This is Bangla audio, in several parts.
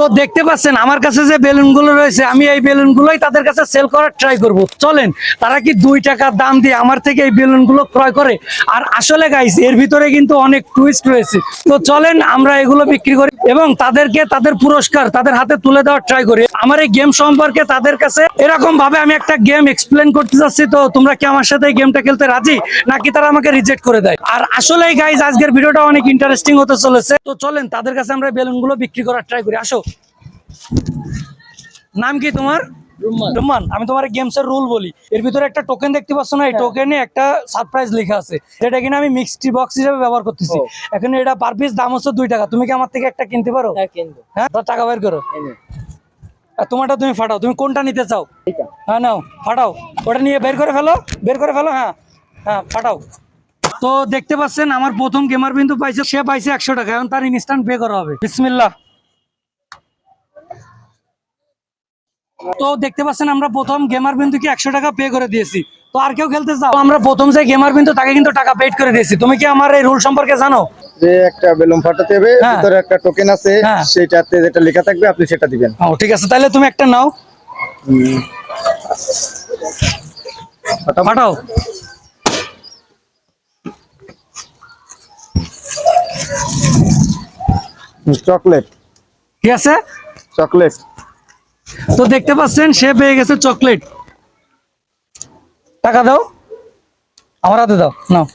তো দেখতে পাচ্ছেন, আমার কাছে যে বেলুনগুলো রয়েছে, আমি এই বেলুন গুলোই তাদের কাছে সেল করার ট্রাই করব। চলেন, তারা কি দুই টাকার দাম দিয়ে আমার থেকে এই বেলুনগুলো ক্রয় করে? আর আসলে গাইস এর ভিতরে কিন্তু অনেক টুইস্ট রয়েছে। তো চলেন, আমরা এগুলো বিক্রি করি এবং তাদেরকে তাদের পুরস্কার তাদের হাতে তুলে দেওয়ার ট্রাই করি। আমার এই গেম সম্পর্কে তাদের কাছে এরকম ভাবে আমি একটা গেম এক্সপ্লেন করতে চাচ্ছি, তো তোমরা কি আমার সাথে এই গেমটা খেলতে রাজি? নাকি তারা আমাকে রিজেক্ট করে দেয়? আর আসলে গাইজ আজকের ভিডিওটা অনেক ইন্টারেস্টিং হতে চলেছে। তো চলেন, তাদের কাছে আমরা বেলুনগুলো বিক্রি করার ট্রাই করি। আসো। নাম কি তোমার? রুম্মান। আমি তোমার গেমস এর রুল বলি। এর ভিতরে একটা টোকেন দেখতে পাচ্ছ না এই টোকেনে একটা সারপ্রাইজ লেখা আছে। যেটা কিনা আমি মিক্সড বক্স হিসেবে ব্যবহার করতেছি। এখন এটা পার পিস দাম হচ্ছে দুই টাকা। তুমি কি আমার থেকে একটা কিনতে পারো? হ্যাঁ হ্যাঁ টাকা বের করো। আর তোমারটা তুমি ফাটাও। তুমি কোনটা নিতে চাও? হ্যাঁ নাও ফাটাও। ওটা নিয়ে বের করে ফেলো। বের করে ফেলো হ্যাঁ। হ্যাঁ ফাটাও। তো দেখতে পাচ্ছেন আমার প্রথম গেমার বিন্দু পাইছে সে পাইছে একশো টাকা। এখন তার ইনস্ট্যান্ট পে করা হবে। বিসমিল্লাহ। তো দেখতে পাচ্ছেন আমরা প্রথম গেমার বিন্দুকে একশো টাকা পে করে দিয়েছি। তো আর কেউ খেলতে চাও? আমরা প্রথম যে গেমার বিন্দু তাকে কিন্তু টাকা পেড করে দিয়েছি। তুমি কি আমার এই রুল সম্পর্কে জানো? যে একটা বেলুন ফাটাতে হবে হ্যাঁ। ভিতরে একটা টোকেন আছে হ্যাঁ। সেটাতে যেটা লেখা থাকবে আপনি সেটা দিবেন। ও ঠিক আছে তাহলে তুমি একটা নাও। ফাটাও। চকলেট। ঠিক আছে? চকলেট। তো দেখতে পাচ্ছেন সে পেয়ে গেছে চকলেট। টাকা দাও। আমার হাতে দাও নাও।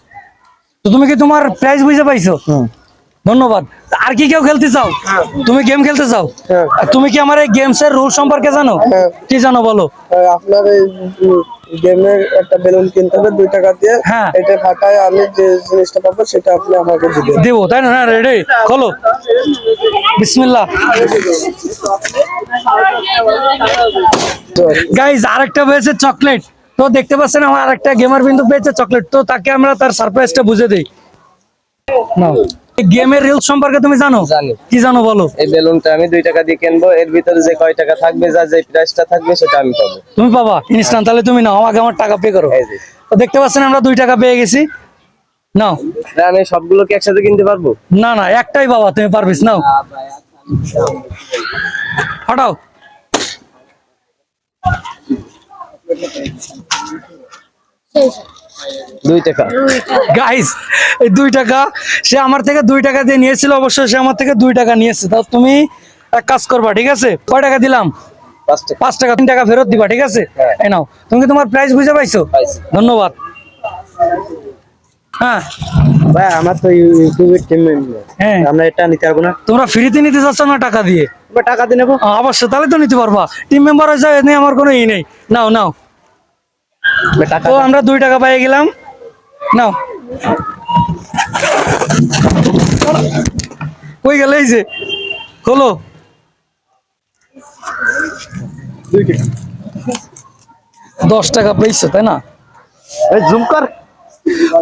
তো তুমি কি তোমার প্রাইজ বুঝে পাইছো? ধন্যবাদ। আর কি কেউ খেলতে চাও? তুমি গেম খেলতে চাও? হ্যাঁ। তুমি কি আমার এই গেমস এর রুল সম্পর্কে জানো? হ্যাঁ। কি জানো বলো? আপনার এই গেমের একটা বেলুন কিনতে হবে দুই টাকা দিয়ে। হ্যাঁ। এটা ফাটায় আমি যে জিনিসটা পাবো সেটা আপনি আমাকে দিবেন। দেবো তাই না? রেডি খোলো। বিসমিল্লাহ। গাইজ আরেকটা পেয়েছে চকলেট তো দেখতে পাচ্ছেন আমার আরেকটা গেমার বিন্দু পেয়েছে চকলেট তো তাকে আমরা তার সারপ্রাইজটা বুঝে দিই। গেমের রিল সম্পর্কে তুমি জানো। কি জানো বলো? এই বেলুনটা আমি দুই টাকা দিয়ে কিনবো। এর ভিতরে যে কয় টাকা থাকবে যা যে প্রাইসটা থাকবে সেটা আমি পাবো। তুমি পাবা। ইনস্ট্যান্ট তাহলে তুমি নাও। আমাকে আমার টাকা পে করো। তো দেখতে পাচ্ছেন আমরা দুই টাকা পেয়ে গেছি। নাও। আমি সবগুলো কি একসাথে কিনতে পারব? না না একটাই বাবা তুমি পারবিস নাও। হটাও। দুই টাকা। গাইস এই দুই টাকা সে আমার থেকে দুই টাকা দিয়ে নিয়েছিল অবশ্য সে আমার থেকে দুই টাকা নিয়েছে। তাও তুমি এক কাজ করবা ঠিক আছে? কয় টাকা দিলাম? পাঁচ টাকা। তিন টাকা ফেরত দিবা ঠিক আছে? হ্যাঁ। এই নাও তুমি কি তোমার প্রাইস বুঝে পাইছো। ধন্যবাদ। হ্যাঁ। ভাই আমার তো ইউটিউবের টিম হ্যাঁ। আমরা এটা নিতে পারব না। তোমরা ফ্রিতে নিতে চাচ্ছ না টাকা দিয়ে? টাকা দিয়ে নেব। অবশ্যই তাহলে তো নিতে পারবা। টিম মেম্বার হয়েছে নিয়ে আমার কোনো ই নেই। নাও নাও। তো আমরা দুই টাকা পাই গেলাম। নাও। কই গেল এই যে? হলো দশ টাকা পেয়েছ তাই না? এই জুম কর।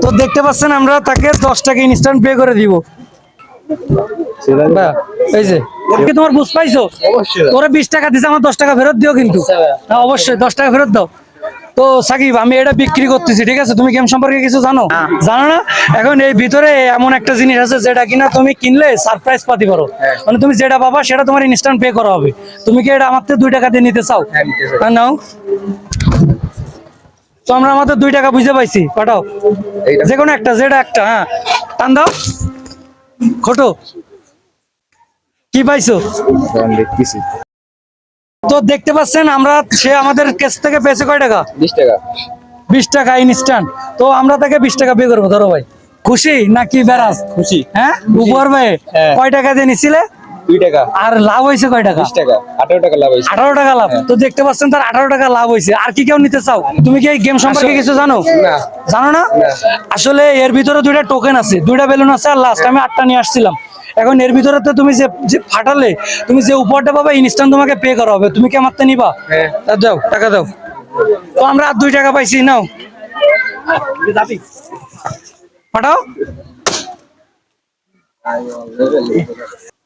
তো দেখতে পাচ্ছেন আমরা তাকে দশ টাকা ইনস্ট্যান্ট পে করে দিব। এই যে তোমার বুঝ পাইছো? তোরা বিশ টাকা দিছে আমার দশ টাকা ফেরত দিও কিন্তু। হ্যাঁ অবশ্যই দশ টাকা ফেরত দাও। তো সাকিব আমি এটা বিক্রি করতেছি ঠিক আছে? তুমি গেম সম্পর্কে কিছু জানো? জানো না? এখন এই ভিতরে এমন একটা জিনিস আছে যেটা কিনা তুমি কিনলে সারপ্রাইজ পাতি পারো। মানে তুমি যেটা পাবা সেটা তোমার ইনস্ট্যান্ট পে করা হবে। তুমি কি এটা আমার থেকে দুই টাকা দিয়ে নিতে চাও? হ্যাঁ নাও। তো আমরা আমাদের দুই টাকা বুঝে পাইছি। পাঠাও। এইটা। যে কোনো একটা যেটা একটা হ্যাঁ। টান দাও। খোটো কি পাইছো? দেখতেছি। তো দেখতে পাচ্ছেন আমরা সে আমাদের কাছ থেকে পেয়েছে কয় টাকা? বিশ টাকা। বিশ টাকা ইনস্ট্যান্ট তো আমরা তাকে বিশ টাকা পে করব ধরো ভাই। খুশি নাকি বেরাজ? খুশি। হ্যাঁ? উপর ভাই হ্যাঁ। কয় টাকা দিয়ে নিছিলে? দুই টাকা। আর লাভ হয়েছে কয় টাকা? টাকা। আঠারো টাকা লাভ হয়েছে। আঠারো টাকা লাভ। তো দেখতে পাচ্ছেন তার আঠারো টাকা লাভ হয়েছে। আর কি কেউ নিতে চাও? তুমি কি এই গেম সম্পর্কে কিছু জানো? না। জানো না? আসলে এর ভিতরে দুইটা টোকেন আছে। দুইটা বেলুন আছে আর লাস্ট আমি আটটা নিয়ে আসছিলাম। এখন এর ভিতরে তো তুমি যে ফাটালে তুমি যে উপরটা পাবে ইনস্ট্যান্ট তোমাকে পে করা হবে। তুমি কি আমার তো নিবা? হ্যাঁ। তা দাও টাকা দাও। তো আমরা আর দুই টাকা পাইছি নাও। পাঠাও।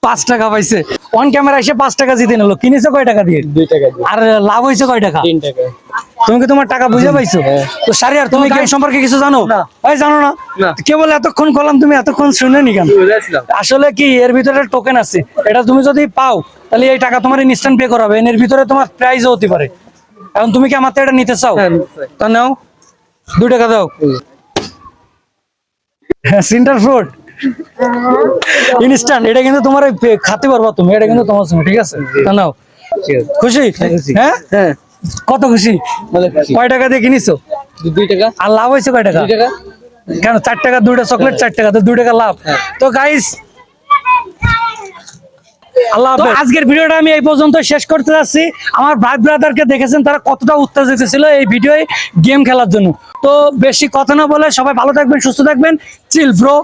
পাঁচ টাকা পাইছে। অন ক্যামেরা এসে পাঁচ টাকা জিতে নিলো। কিনেছে কয় টাকা দিয়ে? দুই টাকা আর লাভ হয়েছে কয় টাকা? তিন টাকা। তুমি কি তোমার টাকা বুঝে পাইছো? তো সারিয়ার তুমি গেম সম্পর্কে কিছু জানো? জানো না? না। কে বলে এতক্ষণ করলাম তুমি এতক্ষণ শুনে নি কেন আসলে কি এর ভিতরে টোকেন আছে। এটা তুমি যদি পাও তাহলে এই টাকা তোমার ইনস্ট্যান্ট পে করাবে। এর ভিতরে তোমার প্রাইজও হতে পারে। এখন তুমি কি আমার থেকে এটা নিতে চাও? হ্যাঁ। তা নাও। দুই টাকা দাও। সিন্টার ফ্রুট ইনস্ট্যান্ট এটা কিন্তু তোমার খাতে পারবা তুমি এটা কিন্তু তোমার সঙ্গে ঠিক আছে? তা নাও। খুশি? হ্যাঁ? হ্যাঁ। কত খুশি? কয় টাকা দিয়ে কিনিছো? দুই টাকা। আর লাভ হয়েছে কয় টাকা? কেন চার টাকা দুইটা চকলেট চার টাকা তো দুই টাকা লাভ। তো গাইস আল্লাহ। আজকের ভিডিওটা আমি এই পর্যন্ত শেষ করতে যাচ্ছি। আমার ভাই ব্রাদারকে দেখেছেন তারা কতটা উত্তেজিত ছিল এই ভিডিওয়ে গেম খেলার জন্য। তো বেশি কথা না বলে সবাই ভালো থাকবেন সুস্থ থাকবেন। চিল ব্রো